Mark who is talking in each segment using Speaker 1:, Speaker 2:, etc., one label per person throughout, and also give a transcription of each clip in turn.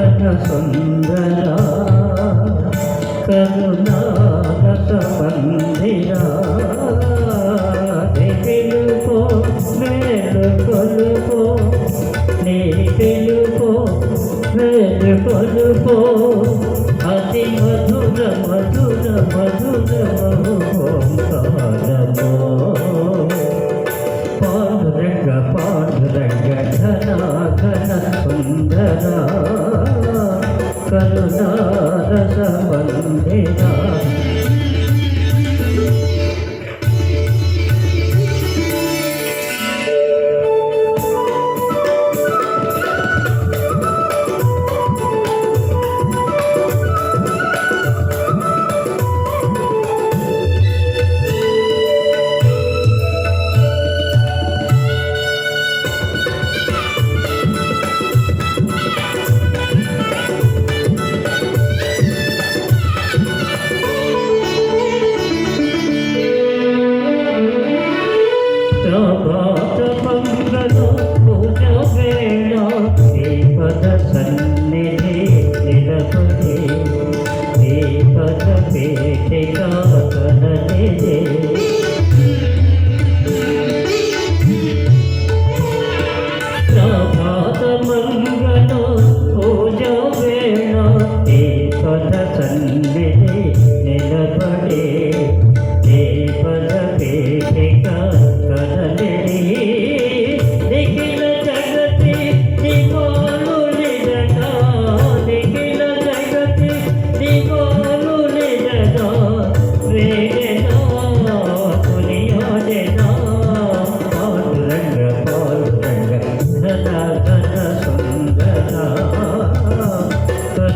Speaker 1: ఘన ఘన సుందరా కరుణారసమందిరా పిలుపో మేలు కొలుపో నీ పిలుపో మేలు కొలుపో అతి మధుర మధుర మధుర ఓంకారమో. పాండురంగ పాండురంగ ఘన ఘన సుందర కరుణారస మందిరా సన్నిధి నిలబడి దీపద పేటిక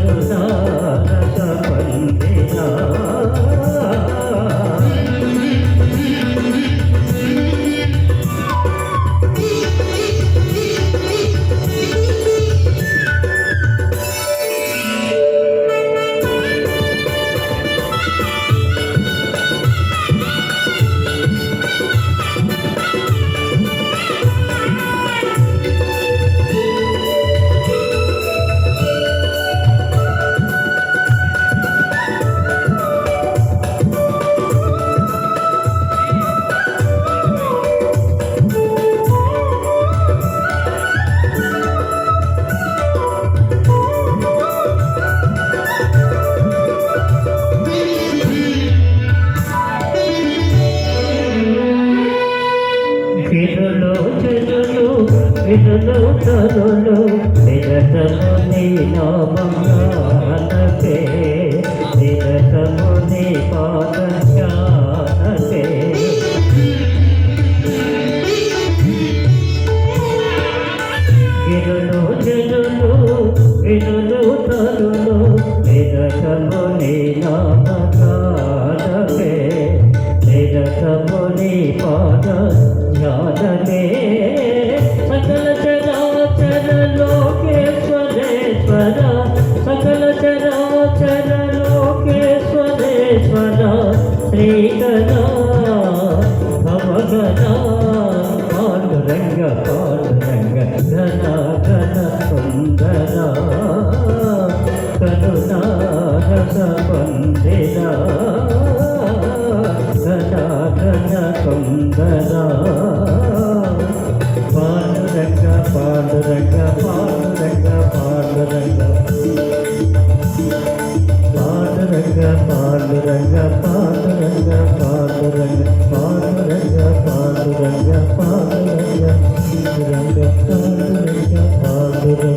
Speaker 1: না వినులు తరులు నిరసము నీ నామగానకే. నిరసము నీ పాద జ్ఞానకే వినులు చెరులు తరులు నీ నామగానకే యశవన శ్రీకన భవగన పాండురంగ పాండురంగ ఘన ఘన సుందర కరుణారస వందిర ఘన ఘన సుందర పాండురంగ పాండురంగ పాండురంగ పాండురంగ పాండురంగ പാതുരംഗ പാതുരംഗ പാതുരംഗ പാതുരംഗ പാതുരംഗ പാതുരംഗ. പാതുരംഗ പാതുരംഗ.